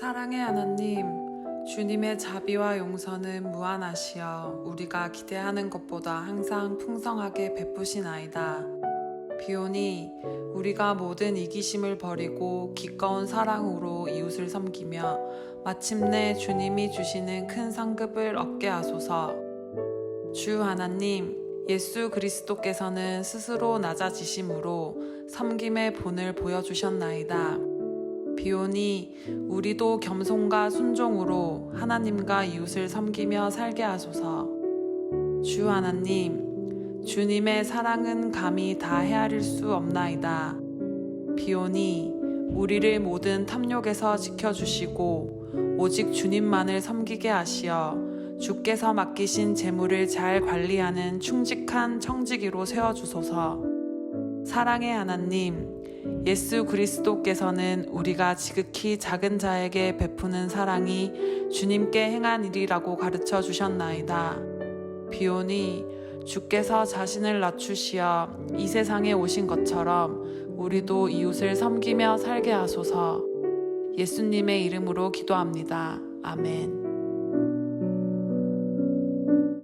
사랑의 하나님, 주님의 자비와 용서는 무한하시어 우리가 기대하는 것보다 항상 풍성하게 베푸시나이다. 비오니 우리가 모든 이기심을 버리고 기꺼운 사랑으로 이웃을 섬기며 마침내 주님이 주시는 큰 상급을 얻게 하소서. 주 하나님, 예수 그리스도께서는 스스로 낮아지심으로 섬김의 본을 보여주셨나이다. 비오니 우리도 겸손과 순종으로 하나님과 이웃을 섬기며 살게 하소서. 주 하나님, 주님의 사랑은 감히 다 헤아릴 수 없나이다. 비오니 우리를 모든 탐욕에서 지켜주시고 오직 주님만을 섬기게 하시어 주께서 맡기신 재물을 잘 관리하는 충직한 청지기로 세워주소서. 사랑의 하나님, 예수 그리스도께서는 우리가 지극히 작은 자에게 베푸는 사랑이 주님께 행한 일이라고 가르쳐 주셨나이다. 비오니 주께서 자신을 낮추시어 이 세상에 오신 것처럼 우리도 이웃을 섬기며 살게 하소서 예수님의 이름으로 기도합니다. 아멘.